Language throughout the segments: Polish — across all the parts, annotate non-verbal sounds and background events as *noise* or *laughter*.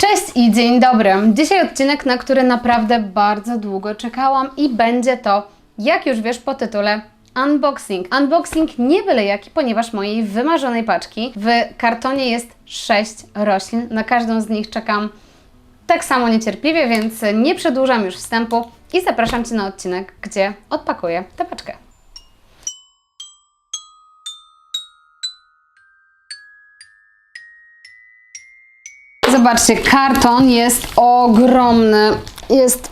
Cześć i dzień dobry. Dzisiaj odcinek, na który naprawdę bardzo długo czekałam i będzie to, jak już wiesz po tytule, unboxing. Unboxing nie byle jaki, ponieważ mojej wymarzonej paczki w kartonie jest 6 roślin. Na każdą z nich czekam tak samo niecierpliwie, więc nie przedłużam już wstępu i zapraszam Cię na odcinek, gdzie odpakuję tę paczkę. Zobaczcie, karton jest ogromny. Jest,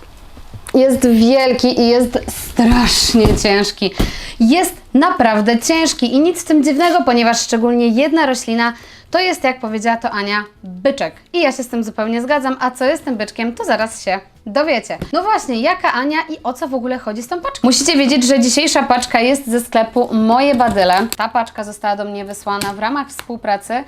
jest wielki i jest strasznie ciężki. Jest naprawdę ciężki i nic w tym dziwnego, ponieważ szczególnie jedna roślina to jest, jak powiedziała to Ania, byczek. I ja się z tym zupełnie zgadzam. A co jest tym byczkiem, to zaraz się dowiecie. No właśnie, jaka Ania i o co w ogóle chodzi z tą paczką? Musicie wiedzieć, że dzisiejsza paczka jest ze sklepu Moje Badyle. Ta paczka została do mnie wysłana w ramach współpracy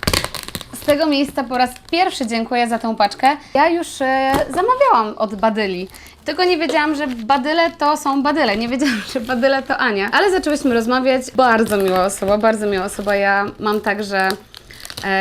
tego miejsca po raz pierwszy dziękuję za tą paczkę. Ja już e, zamawiałam od Badyli. Tylko nie wiedziałam, że badyle to są badyle. Nie wiedziałam, że badyle to Ania. Ale zaczęłyśmy rozmawiać. Bardzo miła osoba, bardzo miła osoba. Ja mam tak, że e,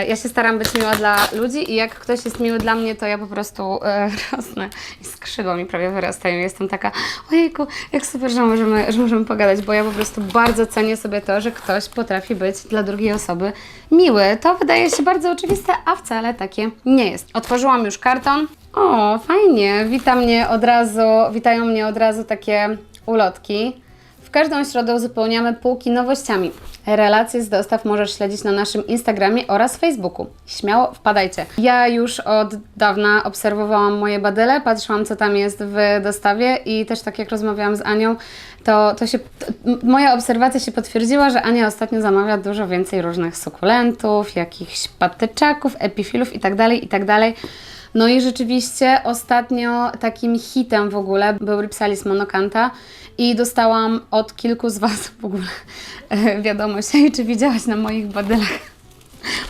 ja się staram być miła dla ludzi i jak ktoś jest miły dla mnie, to ja po prostu e, *laughs* rosnę i skrzydła mi prawie wyrastają. Jestem taka, ojejku, jak super, że możemy, że możemy pogadać, bo ja po prostu bardzo cenię sobie to, że ktoś potrafi być dla drugiej osoby miły. To wydaje się bardzo oczywiste, a wcale takie nie jest. Otworzyłam już karton. O, fajnie, wita mnie od razu, witają mnie od razu takie ulotki. W każdą środę uzupełniamy półki nowościami. Relacje z dostaw możesz śledzić na naszym Instagramie oraz Facebooku. Śmiało wpadajcie. Ja już od dawna obserwowałam moje badyle, patrzyłam co tam jest w dostawie i też tak jak rozmawiałam z Anią, to, to się, to, moja obserwacja się potwierdziła, że Ania ostatnio zamawia dużo więcej różnych sukulentów, jakichś patyczaków, epifilów itd., itd. No i rzeczywiście ostatnio takim hitem w ogóle był Ripsalis monocanta i dostałam od kilku z Was w ogóle e, wiadomość, *laughs* "Ej, czy widziałaś na moich badylach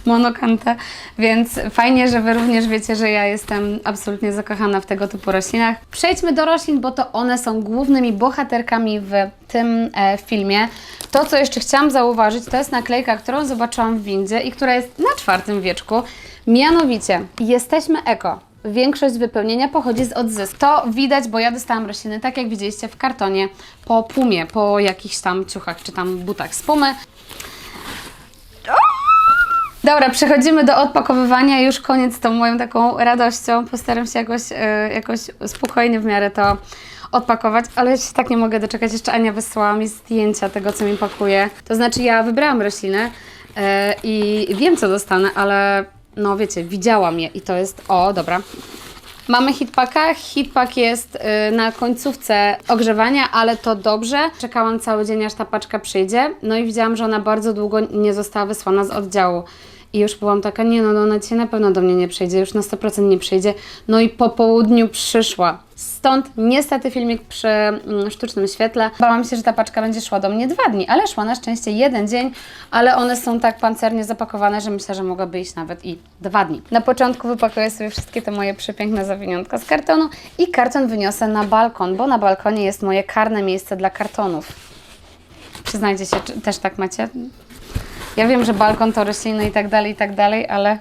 monokantę, więc fajnie, że Wy również wiecie, że ja jestem absolutnie zakochana w tego typu roślinach. Przejdźmy do roślin, bo to one są głównymi bohaterkami w tym e, filmie. To, co jeszcze chciałam zauważyć, to jest naklejka, którą zobaczyłam w windzie i która jest na czwartym wieczku. Mianowicie, jesteśmy eko. Większość wypełnienia pochodzi z odzysku. To widać, bo ja dostałam rośliny, tak jak widzieliście w kartonie, po pumie, po jakichś tam ciuchach czy tam butach z pumy. Dobra, przechodzimy do odpakowywania. Już koniec z tą moją taką radością. Postaram się jakoś, e, jakoś spokojnie w miarę to odpakować, ale ja się tak nie mogę doczekać. Jeszcze Ania wysłała mi zdjęcia tego, co mi pakuje. To znaczy, ja wybrałam roślinę e, i wiem, co dostanę, ale no wiecie, widziałam je i to jest. O, dobra. Mamy hitpaka. Hitpak jest y, na końcówce ogrzewania, ale to dobrze. Czekałam cały dzień, aż ta paczka przyjdzie. No i widziałam, że ona bardzo długo nie została wysłana z oddziału. I już byłam taka, nie no, no ona dzisiaj na pewno do mnie nie przyjdzie, już na 100% nie przyjdzie. No i po południu przyszła. Stąd niestety filmik przy mm, sztucznym świetle. Bałam się, że ta paczka będzie szła do mnie dwa dni, ale szła na szczęście jeden dzień, ale one są tak pancernie zapakowane, że myślę, że mogłaby iść nawet i dwa dni. Na początku wypakuję sobie wszystkie te moje przepiękne zawiniątka z kartonu i karton wyniosę na balkon, bo na balkonie jest moje karne miejsce dla kartonów. Przyznajcie się, czy też tak macie? Ja wiem, że balkon to rośliny i tak dalej, i tak dalej, ale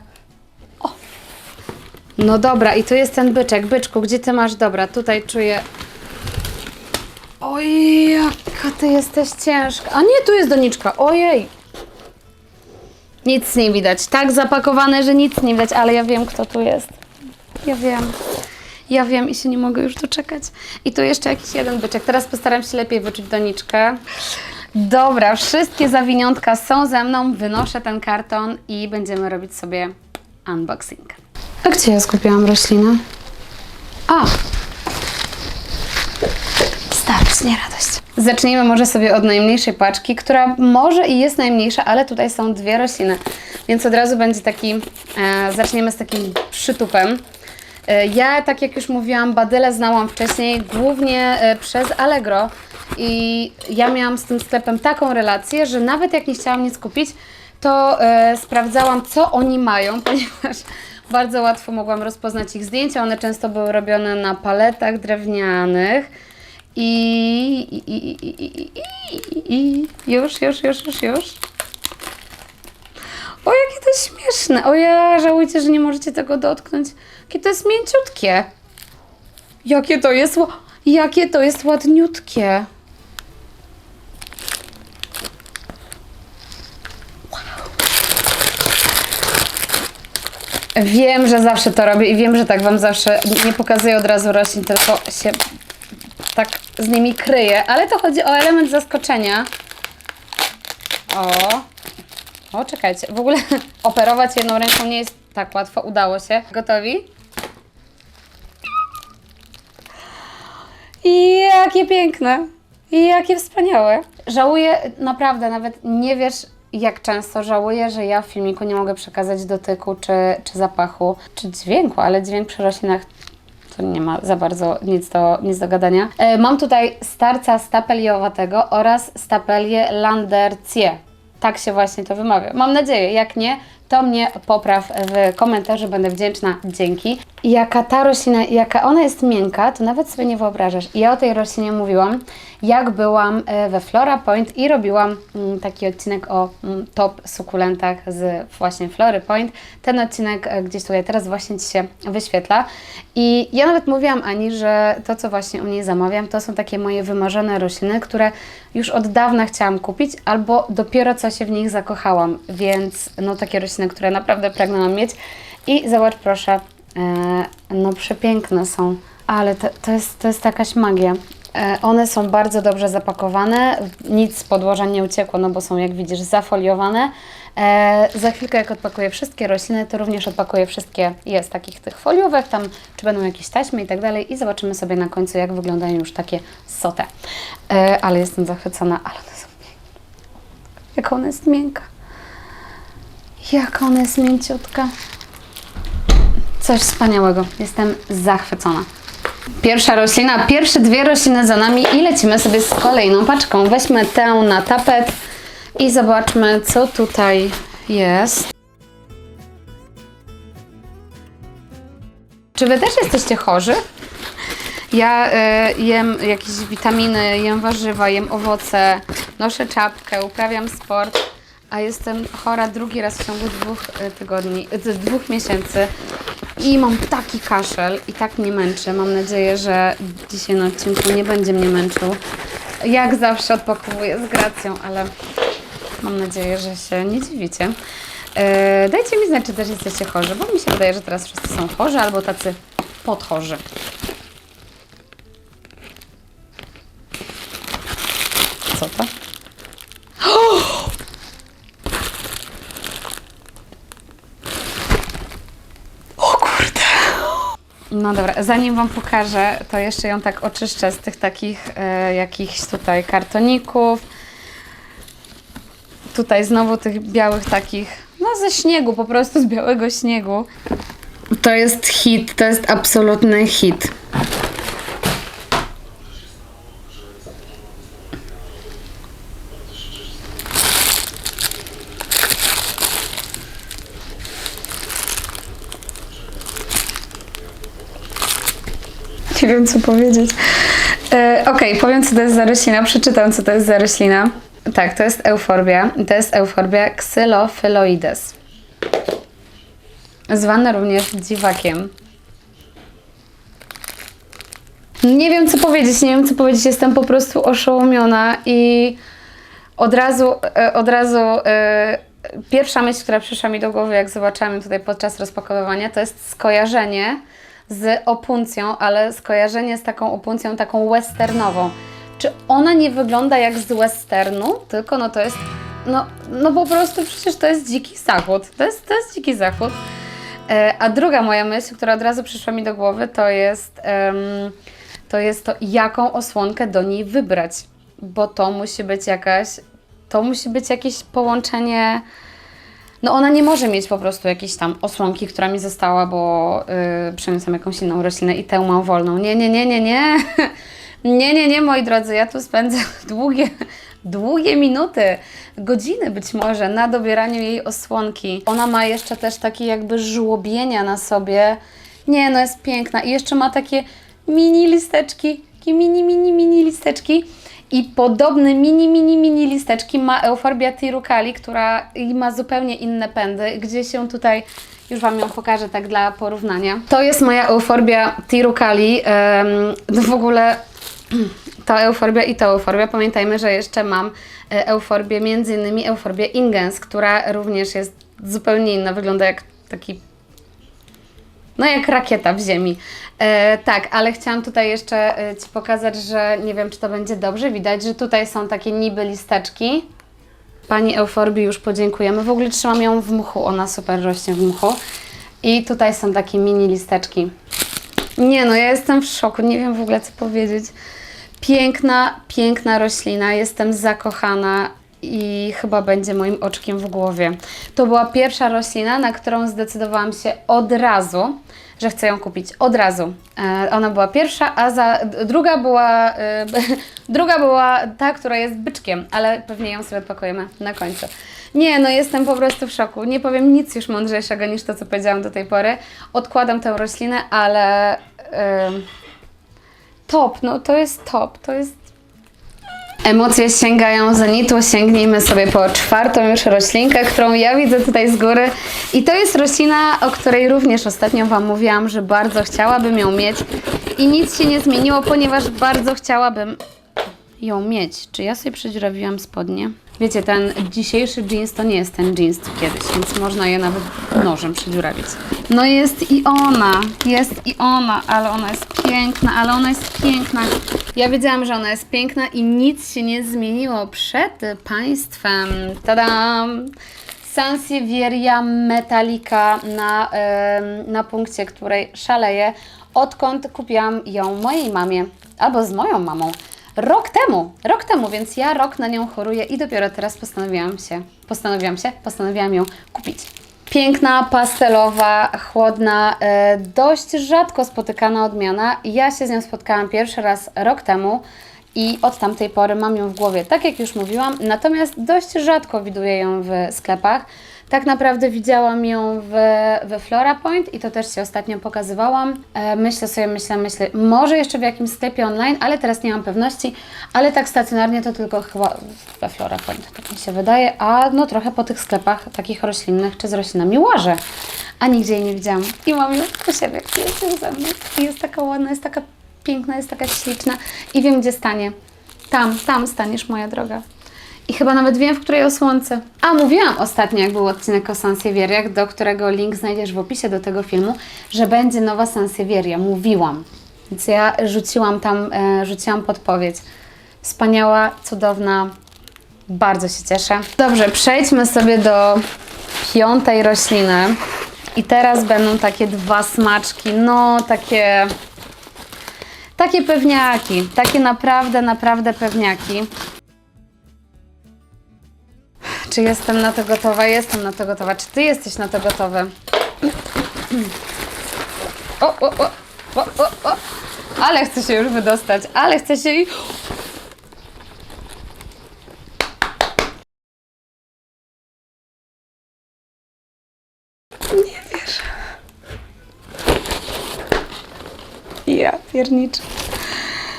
no dobra, i tu jest ten byczek. Byczku, gdzie ty masz? Dobra, tutaj czuję. Oj, jaka ty jesteś ciężka. A nie, tu jest doniczka. Ojej. Nic nie widać. Tak zapakowane, że nic nie widać, ale ja wiem, kto tu jest. Ja wiem. Ja wiem i się nie mogę już doczekać. I tu jeszcze jakiś jeden byczek. Teraz postaram się lepiej wyczuć doniczkę. Dobra, wszystkie zawiniątka są ze mną. Wynoszę ten karton i będziemy robić sobie unboxing. A gdzie ja skupiłam roślinę? A! Starczy, nie radość. Zacznijmy może sobie od najmniejszej paczki, która może i jest najmniejsza, ale tutaj są dwie rośliny, więc od razu będzie taki, e, zaczniemy z takim przytupem. E, Ja, tak jak już mówiłam, badyle znałam wcześniej, głównie e, przez Allegro i ja miałam z tym sklepem taką relację, że nawet jak nie chciałam nic kupić, to e, sprawdzałam, co oni mają, *laughs* ponieważ bardzo łatwo mogłam rozpoznać ich zdjęcia. One często były robione na paletach drewnianych. I, i, i, i, i, i, już, już, już, już, już. O, jakie to śmieszne. O ja, żałujcie, że nie możecie tego dotknąć. Jakie to jest mięciutkie. Jakie to jest, jakie to jest ładniutkie. Wiem, że zawsze to robię i wiem, że tak Wam zawsze nie pokazuję od razu roślin, tylko się tak z nimi kryję, ale to chodzi o element zaskoczenia. O, o czekajcie, w ogóle *laughs* operować jedną ręką nie jest tak łatwo, udało się. Gotowi? I jakie piękne. I jakie wspaniałe. Żałuję, naprawdę, nawet nie wiesz, jak często żałuję, że ja w filmiku nie mogę przekazać dotyku, czy, czy zapachu, czy dźwięku, ale dźwięk przy roślinach to nie ma za bardzo nic do, nic do gadania. E, mam tutaj starca stapeliowatego oraz stapelię landercie. Tak się właśnie to wymawia. Mam nadzieję, jak nie, to mnie popraw w komentarzu, będę wdzięczna. Dzięki. Jaka ta roślina, jaka ona jest miękka, to nawet sobie nie wyobrażasz. Ja o tej roślinie mówiłam, jak byłam e, we Flora Point i robiłam mm, taki odcinek o mm, top sukulentach z właśnie Flory Point. Ten odcinek e, gdzieś tutaj teraz właśnie Ci się wyświetla. I ja nawet mówiłam Ani, że to, co właśnie u niej zamawiam, to są takie moje wymarzone rośliny, które już od dawna chciałam kupić, albo dopiero co się w nich zakochałam. Więc no takie rośliny, które naprawdę pragnęłam mieć. I zobacz proszę, no przepiękne są, ale to, to, jest, to jest jakaś magia. E, One są bardzo dobrze zapakowane, nic z podłoża nie uciekło, no bo są jak widzisz zafoliowane. E, za chwilkę jak odpakuję wszystkie rośliny, to również odpakuję wszystkie jest takich tych foliówek, tam czy będą jakieś taśmy i tak dalej i zobaczymy sobie na końcu jak wyglądają już takie sote. E, ale jestem zachwycona, ale one są miękkie. Jak ona jest miękka. Jak ona jest mięciutka. Coś wspaniałego. Jestem zachwycona. Pierwsza roślina, pierwsze dwie rośliny za nami i lecimy sobie z kolejną paczką. Weźmy tę na tapet i zobaczmy, co tutaj jest. Czy Wy też jesteście chorzy? Ja y, jem jakieś witaminy, jem warzywa, jem owoce, noszę czapkę, uprawiam sport, a jestem chora drugi raz w ciągu dwóch y, tygodni, y, dwóch miesięcy i mam taki kaszel i tak mnie męczy. Mam nadzieję, że dzisiaj na odcinku nie będzie mnie męczył. Jak zawsze odpokowuję z gracją, ale mam nadzieję, że się nie dziwicie. E, dajcie mi znać, czy też jesteście chorzy, bo mi się wydaje, że teraz wszyscy są chorzy albo tacy podchorzy. Co to? O kurde! No dobra, zanim Wam pokażę, to jeszcze ją tak oczyszczę z tych takich e, jakichś tutaj kartoników. Tutaj znowu tych białych takich, no ze śniegu, po prostu z białego śniegu. To jest hit, to jest absolutny hit. Nie wiem, co powiedzieć. E, Okej, powiem, co to jest za roślina. Przeczytam, co to jest za roślina. Tak, to jest euforbia. To jest euforbia xylophyloides. Zwana również dziwakiem. Nie wiem, co powiedzieć, nie wiem, co powiedzieć. Jestem po prostu oszołomiona i od razu, e, od razu e, pierwsza myśl, która przyszła mi do głowy, jak zobaczyłam tutaj podczas rozpakowywania, to jest skojarzenie z opuncją, ale skojarzenie z taką opuncją taką westernową. Czy ona nie wygląda jak z westernu, tylko no to jest, no, no po prostu przecież to jest dziki zachód. To jest, to jest dziki zachód. E, A druga moja myśl, która od razu przyszła mi do głowy, to jest, to jest to, jaką osłonkę do niej wybrać. Bo to musi być jakaś, to musi być jakieś połączenie. No ona nie może mieć po prostu jakiejś tam osłonki, która mi została, bo yy, przeniosłam jakąś inną roślinę i tę mam wolną. Nie, nie, nie, nie, nie. *laughs* Nie, nie, nie, moi drodzy, ja tu spędzę *laughs* długie, długie minuty, godziny być może na dobieraniu jej osłonki. Ona ma jeszcze też takie jakby żłobienia na sobie. Nie, no jest piękna i jeszcze ma takie mini listeczki, takie mini, mini, mini listeczki. I podobne mini, mini, mini listeczki ma Euphorbia tirucali, która ma zupełnie inne pędy, gdzie się tutaj, już Wam ją pokażę tak dla porównania. To jest moja Euphorbia tirucali. Um, w ogóle *clears throat* ta euforbia i ta euforbia. Pamiętajmy, że jeszcze mam e, euforbię, między innymi euforbię ingens, która również jest zupełnie inna, wygląda jak taki no jak rakieta w ziemi. E, tak, ale chciałam tutaj jeszcze e, Ci pokazać, że nie wiem, czy to będzie dobrze. Widać, że tutaj są takie niby listeczki. Pani Euforbii już podziękujemy. W ogóle trzymam ją w mchu, ona super rośnie w mchu. I tutaj są takie mini listeczki. Nie no, ja jestem w szoku, nie wiem w ogóle co powiedzieć. Piękna, piękna roślina, jestem zakochana i chyba będzie moim oczkiem w głowie. To była pierwsza roślina, na którą zdecydowałam się od razu, że chcę ją kupić. Od razu. E, ona była pierwsza, a za, druga była e, *laughs* druga była ta, która jest byczkiem, ale pewnie ją sobie pakujemy na końcu. Nie, no jestem po prostu w szoku. Nie powiem nic już mądrzejszego niż to, co powiedziałam do tej pory. Odkładam tę roślinę, ale top, no to jest top, to jest Emocje sięgają zenitu, sięgnijmy sobie po czwartą już roślinkę, którą ja widzę tutaj z góry. I to jest roślina, o której również ostatnio Wam mówiłam, że bardzo chciałabym ją mieć. I nic się nie zmieniło, ponieważ bardzo chciałabym ją mieć. Czy ja sobie przedziurawiłam spodnie? Wiecie, ten dzisiejszy jeans to nie jest ten jeans kiedyś, więc można je nawet nożem przedziurawić. No jest i ona, jest i ona, ale ona jest piękna, ale ona jest piękna. Ja wiedziałam, że ona jest piękna i nic się nie zmieniło przed Państwem. Tadam! Sansevieria Metallica na, em, na punkcie, której szaleję, odkąd kupiłam ją mojej mamie, albo z moją mamą. Rok temu, rok temu, więc ja rok na nią choruję i dopiero teraz postanowiłam się, postanowiłam się, postanowiłam ją kupić. Piękna, pastelowa, chłodna, e, dość rzadko spotykana odmiana. Ja się z nią spotkałam pierwszy raz rok temu i od tamtej pory mam ją w głowie, tak jak już mówiłam, natomiast dość rzadko widuję ją w sklepach. Tak naprawdę widziałam ją we Flora Point i to też się ostatnio pokazywałam. E, myślę sobie, myślę, myślę, może jeszcze w jakimś sklepie online, ale teraz nie mam pewności, ale tak stacjonarnie to tylko chyba we Flora Point, tak mi się wydaje, a no trochę po tych sklepach takich roślinnych czy z roślinami łażę, a nigdzie jej nie widziałam. I mam ją u siebie, jest ze mną i jest taka ładna, jest taka piękna, jest taka śliczna i wiem gdzie stanie. Tam, tam staniesz moja droga. I chyba nawet wiem, w której o słońce. A mówiłam ostatnio, jak był odcinek o Sansevieriach, do którego link znajdziesz w opisie do tego filmu, że będzie nowa Sansevieria. Mówiłam. Więc ja rzuciłam tam, e, rzuciłam podpowiedź. Wspaniała, cudowna. Bardzo się cieszę. Dobrze, przejdźmy sobie do piątej rośliny. I teraz będą takie dwa smaczki, no takie takie pewniaki, takie naprawdę, naprawdę pewniaki. Czy jestem na to gotowa? Jestem na to gotowa. Czy ty jesteś na to gotowy? O, o, o, o, o, o. Ale chcę się już wydostać, ale chcę się i... Nie wierzę. Ja pierniczę.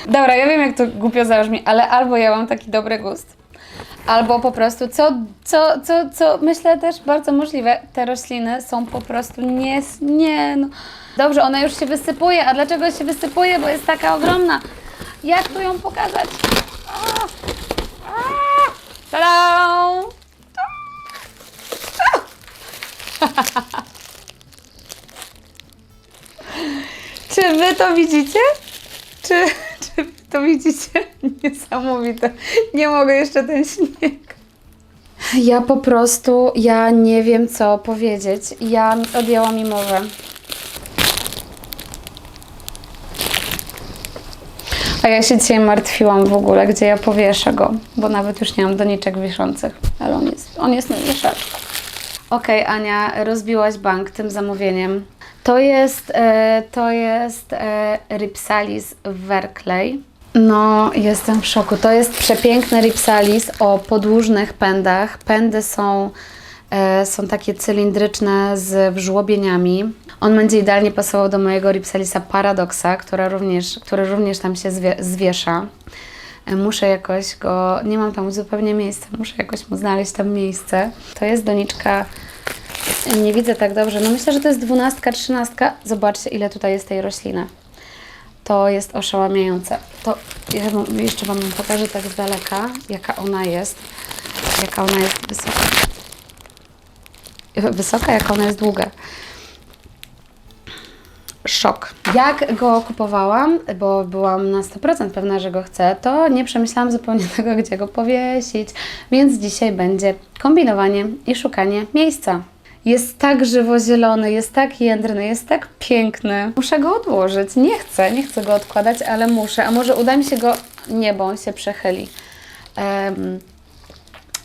Dobra, ja wiem jak to głupio zabrzmi, ale albo ja mam taki dobry gust, albo po prostu, co, co, co, co myślę też bardzo możliwe, te rośliny są po prostu nie, nie no. Dobrze, ona już się wysypuje, a dlaczego się wysypuje? Bo jest taka ogromna. Jak tu ją pokazać? A, a, Tada! *laughs* Czy wy to widzicie? Czy, to widzicie? *laughs* Niesamowite. Nie mogę jeszcze ten śnieg. Ja po prostu, ja nie wiem co powiedzieć. Ja odjęła mi mowę. A ja się dzisiaj martwiłam w ogóle, gdzie ja powieszę go, bo nawet już nie mam doniczek wiszących, ale on jest, on jest na wieszaczku. Okej, Ania, rozbiłaś bank tym zamówieniem. To jest, e, to jest e, Ripsalis Verkley. No, jestem w szoku. To jest przepiękny Ripsalis o podłużnych pędach. Pędy są, e, są takie cylindryczne z wżłobieniami. On będzie idealnie pasował do mojego Ripsalisa Paradoxa, która również, który również tam się zwie, zwiesza. e, muszę jakoś go, nie mam tam zupełnie miejsca, muszę jakoś mu znaleźć tam miejsce. To jest doniczka, nie widzę tak dobrze, no myślę, że to jest dwunastka, trzynastka. Zobaczcie, ile tutaj jest tej rośliny. To jest oszałamiające. To ja jeszcze Wam pokażę tak z daleka, jaka ona jest, jaka ona jest wysoka. *laughs* Wysoka, jaka ona jest długa szok. Jak go kupowałam, bo byłam na 100% pewna, że go chcę, to nie przemyślałam zupełnie *laughs* tego, gdzie go powiesić, więc dzisiaj będzie kombinowanie i szukanie miejsca. Jest tak żywo-zielony, jest tak jędrny, jest tak piękny. Muszę go odłożyć. Nie chcę, nie chcę go odkładać, ale muszę. A może uda mi się go... Nie, bo on się przechyli. Em,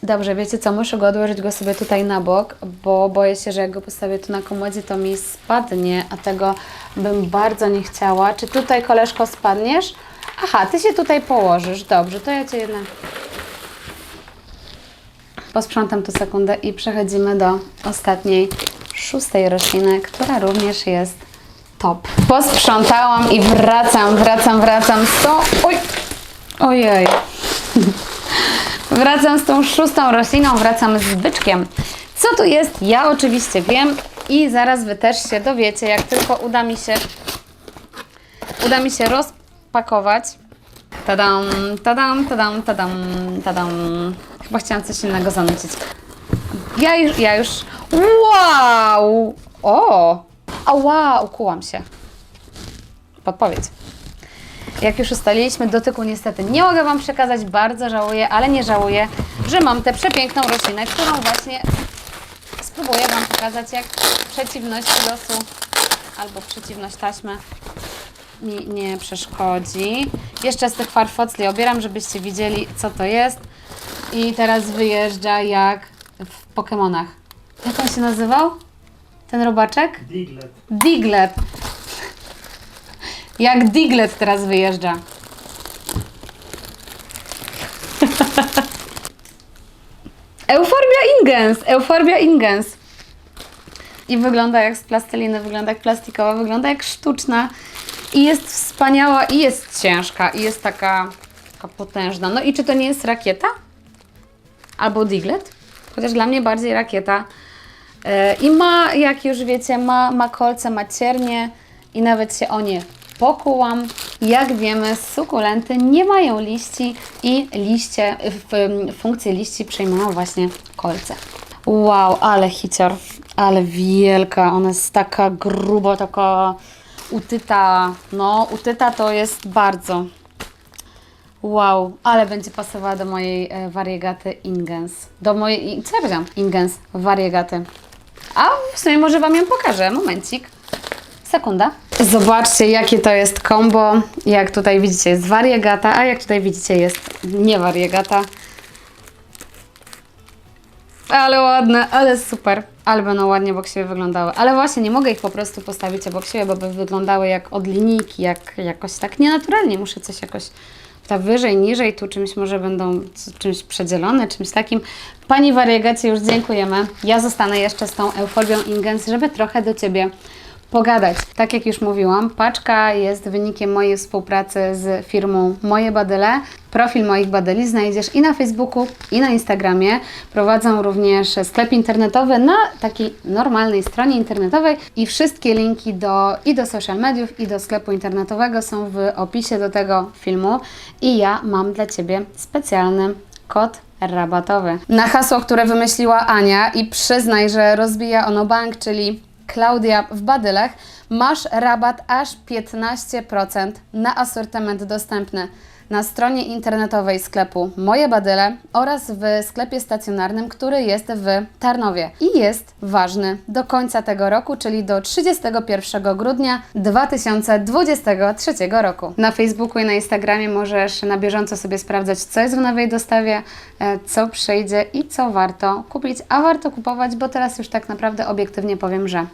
Dobrze, wiecie co, muszę go odłożyć go sobie tutaj na bok, bo boję się, że jak go postawię tu na komodzie, to mi spadnie, a tego bym bardzo nie chciała. Czy tutaj, koleżko, spadniesz? Aha, Ty się tutaj położysz. Dobrze, to ja Cię jednak... Posprzątam tu sekundę i przechodzimy do ostatniej, szóstej rośliny, która również jest top. Posprzątałam i wracam, wracam, wracam z tą... Oj! Ojej! *laughs* Wracam z tą szóstą rośliną, wracam z byczkiem. Co tu jest? Ja oczywiście wiem i zaraz Wy też się dowiecie, jak tylko uda mi się uda mi się rozpakować. Tadam, tadam, tadam, tadam, tadam. Chyba chciałam coś innego zanucić. Ja już, ja już... Wow! O! A wow, ukułam się. Podpowiedź. Jak już ustaliliśmy, dotyku niestety nie mogę Wam przekazać, bardzo żałuję, ale nie żałuję, że mam tę przepiękną roślinę, którą właśnie spróbuję Wam pokazać, jak przeciwność losu albo przeciwność taśmy mi nie przeszkodzi. Jeszcze z tych farfocli obieram, żebyście widzieli, co to jest. I teraz wyjeżdża jak w Pokemonach. Jak on się nazywał? Ten robaczek? Diglet. Diglet. Jak Diglet teraz wyjeżdża. *laughs* Euforbia ingens, Euforbia ingens. I wygląda jak z plasteliny, wygląda jak plastikowa, wygląda jak sztuczna. I jest wspaniała, i jest ciężka, i jest taka, taka potężna. No i czy to nie jest rakieta? Albo Diglet? Chociaż dla mnie bardziej rakieta. E, I ma, jak już wiecie, ma, ma kolce, ma ciernie i nawet się o nie pokułam. Jak wiemy, sukulenty nie mają liści i liście, w, funkcję liści przejmują właśnie kolce. Wow, ale hicior, ale wielka, ona jest taka gruba, taka utyta, no utyta to jest bardzo. Wow, ale będzie pasowała do mojej e, wariegaty Ingens. Do mojej, co ja powiedziałam? Ingens, wariegaty. A w sumie może Wam ją pokażę, momencik. Sekunda. Zobaczcie, jakie to jest kombo. Jak tutaj widzicie jest wariegata, a jak tutaj widzicie jest nie wariegata. Ale ładne, ale super. Ale będą ładnie obok siebie wyglądały. Ale właśnie nie mogę ich po prostu postawić obok siebie, bo by wyglądały jak od linijki, jak jakoś tak nienaturalnie. Muszę coś jakoś ta wyżej, niżej, tu czymś może będą czymś przedzielone, czymś takim. Pani Wariegacie już dziękujemy. Ja zostanę jeszcze z tą euforbią Ingens, żeby trochę do Ciebie pogadać. Tak jak już mówiłam, paczka jest wynikiem mojej współpracy z firmą Moje Badyle. Profil moich badyli znajdziesz i na Facebooku, i na Instagramie. Prowadzą również sklep internetowy na takiej normalnej stronie internetowej i wszystkie linki do, i do social mediów, i do sklepu internetowego są w opisie do tego filmu. I ja mam dla Ciebie specjalny kod rabatowy. Na hasło, które wymyśliła Ania i przyznaj, że rozbija ono bank, czyli Klaudia w Badylach, masz rabat aż 15% na asortyment dostępny na stronie internetowej sklepu Moje Badyle oraz w sklepie stacjonarnym, który jest w Tarnowie i jest ważny do końca tego roku, czyli do 31 grudnia 2023 roku. Na Facebooku i na Instagramie możesz na bieżąco sobie sprawdzać, co jest w nowej dostawie, e, co przyjdzie i co warto kupić, a warto kupować, bo teraz już tak naprawdę obiektywnie powiem, że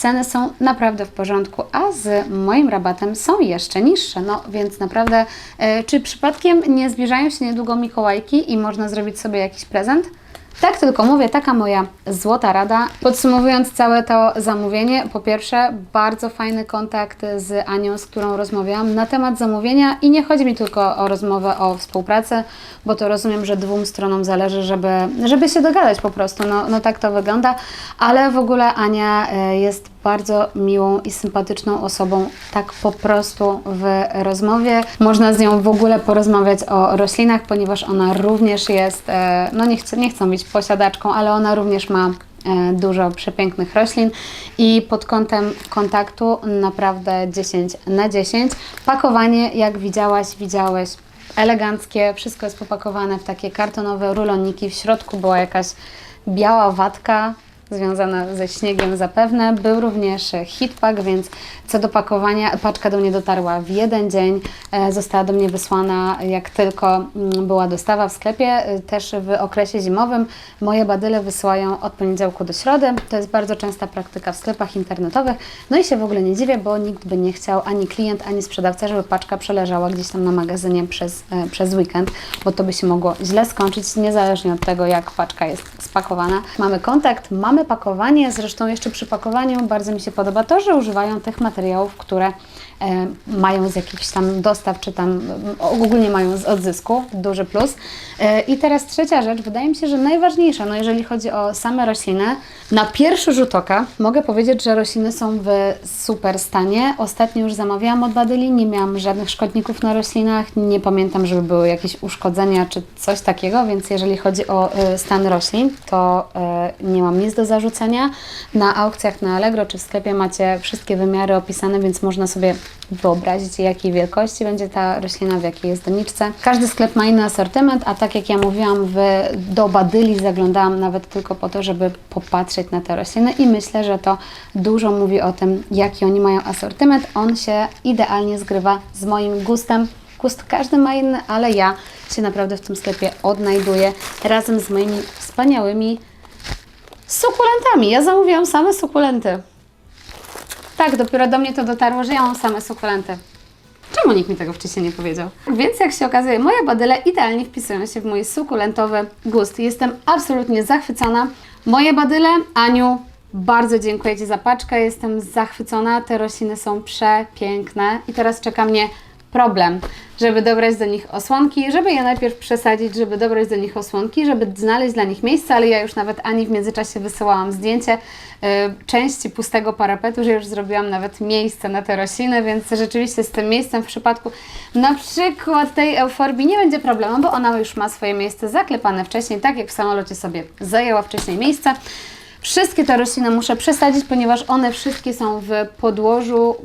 ceny są naprawdę w porządku, a z moim rabatem są jeszcze niższe. No więc naprawdę, e, czy przypadkiem nie zbliżają się niedługo Mikołajki i można zrobić sobie jakiś prezent? Tak tylko mówię, taka moja złota rada. Podsumowując całe to zamówienie, po pierwsze, bardzo fajny kontakt z Anią, z którą rozmawiałam na temat zamówienia i nie chodzi mi tylko o rozmowę o współpracy, bo to rozumiem, że dwóm stronom zależy, żeby, żeby się dogadać po prostu. No, no tak to wygląda, ale w ogóle Ania e, jest bardzo miłą i sympatyczną osobą, tak po prostu w rozmowie. Można z nią w ogóle porozmawiać o roślinach, ponieważ ona również jest, e, no nie chcę, nie chcę być posiadaczką, ale ona również ma e, dużo przepięknych roślin i pod kątem kontaktu naprawdę 10 na 10. Pakowanie, jak widziałaś, widziałeś, eleganckie, wszystko jest popakowane w takie kartonowe ruloniki. W środku była jakaś biała watka, związana ze śniegiem zapewne. Był również hitpack, więc co do pakowania, paczka do mnie dotarła w jeden dzień. E, Została do mnie wysłana, jak tylko mm, była dostawa w sklepie. E, Też w okresie zimowym moje badyle wysyłają od poniedziałku do środy. To jest bardzo częsta praktyka w sklepach internetowych. No i się w ogóle nie dziwię, bo nikt by nie chciał, ani klient, ani sprzedawca, żeby paczka przeleżała gdzieś tam na magazynie przez, e, przez weekend, bo to by się mogło źle skończyć, niezależnie od tego, jak paczka jest spakowana. Mamy kontakt, mamy pakowanie, zresztą jeszcze przy pakowaniu bardzo mi się podoba to, że używają tych materiałów, które mają z jakichś tam dostaw, czy tam e, ogólnie mają z odzysku, duży plus. E, I teraz trzecia rzecz, wydaje mi się, że najważniejsza, no jeżeli chodzi o same rośliny, na pierwszy rzut oka mogę powiedzieć, że rośliny są w super stanie. Ostatnio już zamawiałam od Badyli, nie miałam żadnych szkodników na roślinach, nie pamiętam, żeby były jakieś uszkodzenia czy coś takiego, więc jeżeli chodzi o e, stan roślin, to e, nie mam nic do zarzucenia. Na aukcjach na Allegro czy w sklepie macie wszystkie wymiary opisane, więc można sobie wyobrazić, jakiej wielkości będzie ta roślina, w jakiej jest doniczce. Każdy sklep ma inny asortyment, a tak jak ja mówiłam, w, do Badyli zaglądałam nawet tylko po to, żeby popatrzeć na te rośliny i myślę, że to dużo mówi o tym, jaki oni mają asortyment. On się idealnie zgrywa z moim gustem. Gust każdy ma inny, ale ja się naprawdę w tym sklepie odnajduję razem z moimi wspaniałymi sukulentami. Ja zamówiłam same sukulenty. Tak, dopiero do mnie to dotarło, że ja mam same sukulenty. Czemu nikt mi tego wcześniej nie powiedział? Więc jak się okazuje, moje badyle idealnie wpisują się w mój sukulentowy gust. Jestem absolutnie zachwycona. Moje badyle, Aniu, bardzo dziękuję Ci za paczkę. Jestem zachwycona. Te rośliny są przepiękne. I teraz czeka mnie problem, żeby dobrać do nich osłonki, żeby je najpierw przesadzić, żeby dobrać do nich osłonki, żeby znaleźć dla nich miejsce, ale ja już nawet Ani w międzyczasie wysyłałam zdjęcie y, części pustego parapetu, że już zrobiłam nawet miejsce na te rośliny, więc rzeczywiście z tym miejscem w przypadku na przykład tej euforbii nie będzie problemu, bo ona już ma swoje miejsce zaklepane wcześniej, tak jak w samolocie sobie zajęła wcześniej miejsce. Wszystkie te rośliny muszę przesadzić, ponieważ one wszystkie są w podłożu,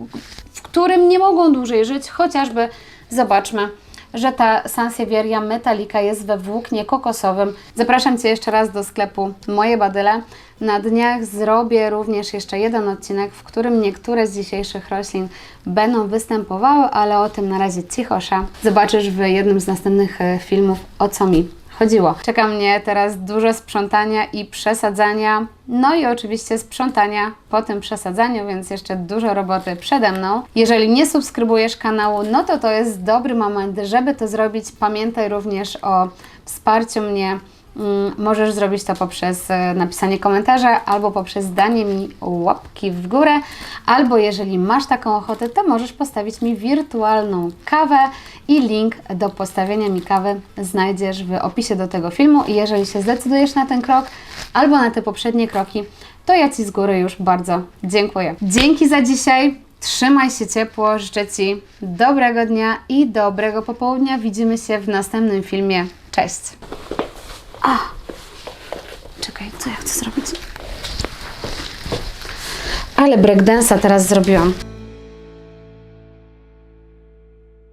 w którym nie mogą dłużej żyć, chociażby zobaczmy, że ta Sansevieria metallica jest we włóknie kokosowym. Zapraszam Cię jeszcze raz do sklepu Moje Badyle. Na dniach zrobię również jeszcze jeden odcinek, w którym niektóre z dzisiejszych roślin będą występowały, ale o tym na razie cichosza. Zobaczysz w jednym z następnych e, filmów, o co mi chodziło. Czeka mnie teraz dużo sprzątania i przesadzania, no i oczywiście sprzątania po tym przesadzaniu, więc jeszcze dużo roboty przede mną. Jeżeli nie subskrybujesz kanału, no to to jest dobry moment, żeby to zrobić. Pamiętaj również o wsparciu mnie. Mm, Możesz zrobić to poprzez e, napisanie komentarza albo poprzez danie mi łapki w górę, albo jeżeli masz taką ochotę, to możesz postawić mi wirtualną kawę i link do postawienia mi kawy znajdziesz w opisie do tego filmu i jeżeli się zdecydujesz na ten krok albo na te poprzednie kroki, to ja Ci z góry już bardzo dziękuję. Dzięki za dzisiaj. Trzymaj się ciepło, życzę Ci dobrego dnia i dobrego popołudnia. Widzimy się w następnym filmie. Cześć! A! Czekaj, co ja chcę zrobić? Ale breakdance'a teraz zrobiłam.